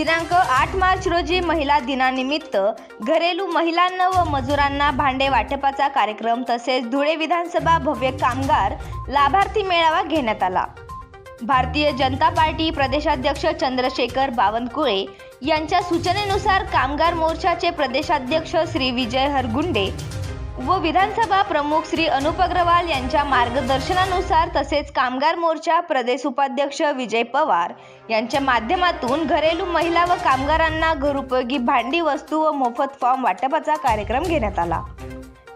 दिनांक आठ मार्च रोजी महिला दिनानिमित्त घरेलू महिलांना व मजुरांना भांडे वाटपाचा कार्यक्रम तसेच धुळे विधानसभा भव्य कामगार लाभार्थी मेळावा घेण्यात आला. भारतीय जनता पार्टी प्रदेशाध्यक्ष चंद्रशेखर बावनकुळे यांच्या सूचनेनुसार कामगार मोर्चाचे प्रदेशाध्यक्ष श्री विजय हरगुंडे व विधानसभा प्रमुख श्री अनुप अग्रवाल यांच्या मार्गदर्शनानुसार तसेच कामगार मोर्चा प्रदेश उपाध्यक्ष विजय पवार यांच्या माध्यमातून घरेलू महिला व कामगारांना घरोपयोगी भांडी वस्तू व मोफत फॉर्म वाटपाचा कार्यक्रम घेण्यात आला.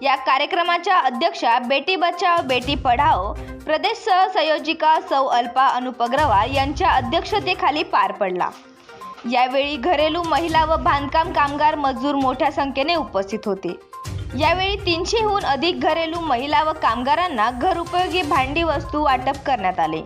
या कार्यक्रमाच्या अध्यक्षा बेटी बचाव बेटी पढाओ प्रदेश सहसंयोजिका सौ अल्पा अनुप अग्रवाल यांच्या अध्यक्षतेखाली पार पडला. यावेळी घरेलू महिला व बांधकाम कामगार मजूर मोठ्या संख्येने उपस्थित होते. यावेळी तीनशेहून अधिक घरेलू महिला व कामगारांना घरउपयोगी भांडी वस्तू वाटप करण्यात आले.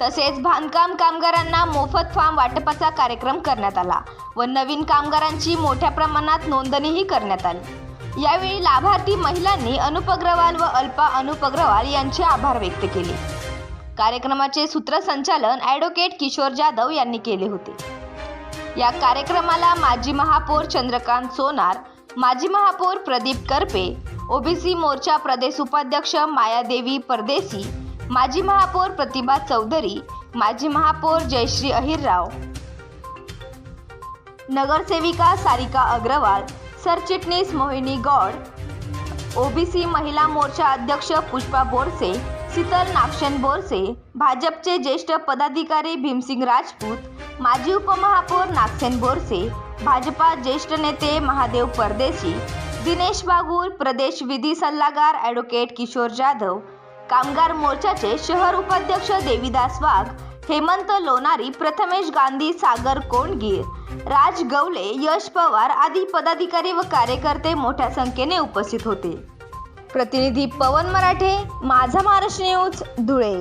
तसेच बांधकाम कामगारांना मोफत फार्म वाटपाचा कार्यक्रम करण्यात आला व नवीन कामगारांची मोठ्या प्रमाणात नोंदणीही करण्यात आली. यावेळी लाभार्थी महिलांनी अनुप अग्रवाल व अल्पा अनुप अग्रवाल यांचे आभार व्यक्त केले. कार्यक्रमाचे सूत्रसंचालन ॲडव्होकेट किशोर जाधव यांनी केले होते. या कार्यक्रमाला माजी महापौर चंद्रकांत सोनार माजी महापौर प्रदीप करपे ओबीसी मोर्चा प्रदेश उपाध्यक्ष मायादेवी परदेसी माजी महापौर प्रतिभा चौधरी माजी महापौर जयश्री अहिरराव. नगरसेविका सारिका अग्रवाल सरचिटणीस मोहिनी गौड ओबीसी महिला मोर्चा अध्यक्ष पुष्पा बोरसे शीतल नागशन बोरसे भाजपचे ज्येष्ठ पदाधिकारी भीमसिंग राजपूत माजी उपमहापौर नागसेन बोरसे भाजपा ज्येष्ठ नेते महादेव परदेशी दिनेश बागुल प्रदेश विधी सल्लागार ॲडव्होकेट किशोर जाधव कामगार मोर्चाचे शहर उपाध्यक्ष देवीदास वाघ हेमंत लोणारी प्रथमेश गांधी सागर कोंडगीर राज गवले यश पवार आदी पदाधिकारी व कार्यकर्ते मोठ्या संख्येने उपस्थित होते. प्रतिनिधी पवन मराठे माझा महाराष्ट्र न्यूज धुळे.